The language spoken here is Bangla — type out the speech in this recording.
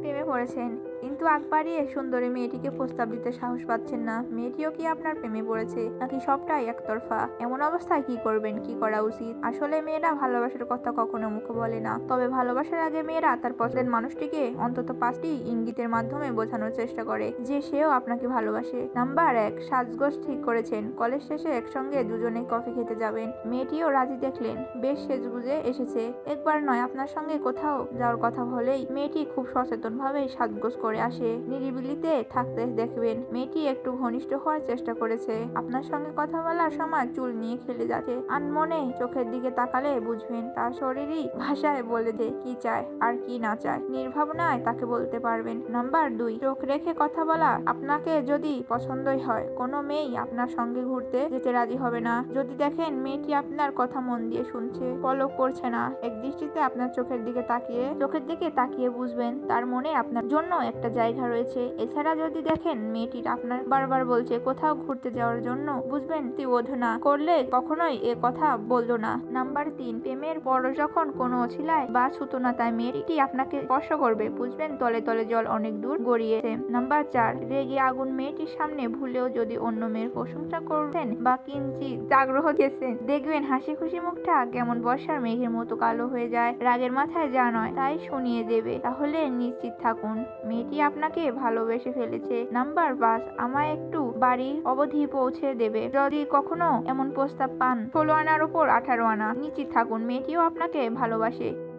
প্রেমে পড়েছেন। কিন্তু আগ বাড়িয়ে সুন্দরী মেয়েটিকে প্রস্তাব দিতে সাহস পাচ্ছেন না। মেয়েটিও কি আপনার প্রেমে পড়েছে, নাকি সবটাই একতরফা? এমন অবস্থায় কি করবেন, কি করা উচিত? আসলে মেয়েরা ভালোবাসার কথা কখনো মুখে বলে না। তবে ভালোবাসার আগে মেয়েরা তার পছন্দের মানুষটিকে অন্তত পাঁচটি ইঙ্গিতের মাধ্যমে বোঝানোর চেষ্টা করে, যে সেও আপনাকে ভালোবাসে। নাম্বার এক, সাজগোজ ঠিক করেছেন। কলেজ শেষে একসঙ্গে দুজনে কফি খেতে যাবেন। মেয়েটিও রাজি দেখলেন, বেশ সেজগুজে এসেছে। একবার নয়, আপনার সঙ্গে কোথাও যাওয়ার কথা হলেই মেয়েটি খুব সচেতন ভাবে সাজগোজ করে আসে। নিরিবিলিতে থাকতে দেখবেন মেয়েটি একটু ঘনিষ্ঠ হওয়ার চেষ্টা করেছে। আপনার সঙ্গে কথা বলার সময় চুল নিয়ে খেলে যাচ্ছে। আনমনে চোখের দিকে তাকালে বুঝবেন তার শরীরই ভাষায় বলে দে কি চায় আর কি না চায়। নির্ভাবনায় তাকে বলতে পারবেন, নাম্বার দুই, চোখ রেখে কথা বলা আপনাকে যদি পছন্দই হয়, কোনো মেয়েই আপনার সঙ্গে ঘুরতে যেতে রাজি হবে না। যদি দেখেন মেয়েটি আপনার কথা মন দিয়ে শুনছে, পলক পড়ছে না এক দৃষ্টিতে আপনার চোখের দিকে তাকিয়ে, চোখের দিকে তাকিয়ে বুঝবেন তার মনে আপনার জন্য একটা জায়গা রয়েছে। এছাড়া যদি দেখেন মেয়েটির আপনার বারবার বলছে, কোথাও ঘুরতে যাওয়ার জন্য। বুঝবেন, তুই বোধ না। করলে কখনোই এ কথা বলতো না। নাম্বার তিন, প্রেমের বড় যখন কোনো অছিলায় বা ছুতো না, তাই মেয়েটি আপনাকে স্পর্শ করবে। বুঝবেন, তলে তলে জল অনেক দূর গড়িয়েছে। নাম্বার চার, রেগে আগুন মেয়েটির সামনে ভুলেও যদি অন্য মেয়ের প্রশংসা করতেন বা কিঞ্চিত আগ্রহ দিয়েছেন দেখবেন হাসি খুশি মুখটা কেমন বর্ষার মেঘের মতো কালো হয়ে যায়, রাগের মাথায় যা নয়, তাই শুনিয়ে দেবে। তাহলে নিশ্চিত থাকুন মেয়েটি আপনাকে ভালোবেসে ফেলেছে। নাম্বার বাস আমায় একটু বাড়ি অবধি পৌঁছে দেবে। যদি কখনো এমন প্রস্তাব পান, ষোলো আনার উপর আঠারো আনা। নিশ্চিত থাকুন, মেয়েটিও আপনাকে ভালোবাসে।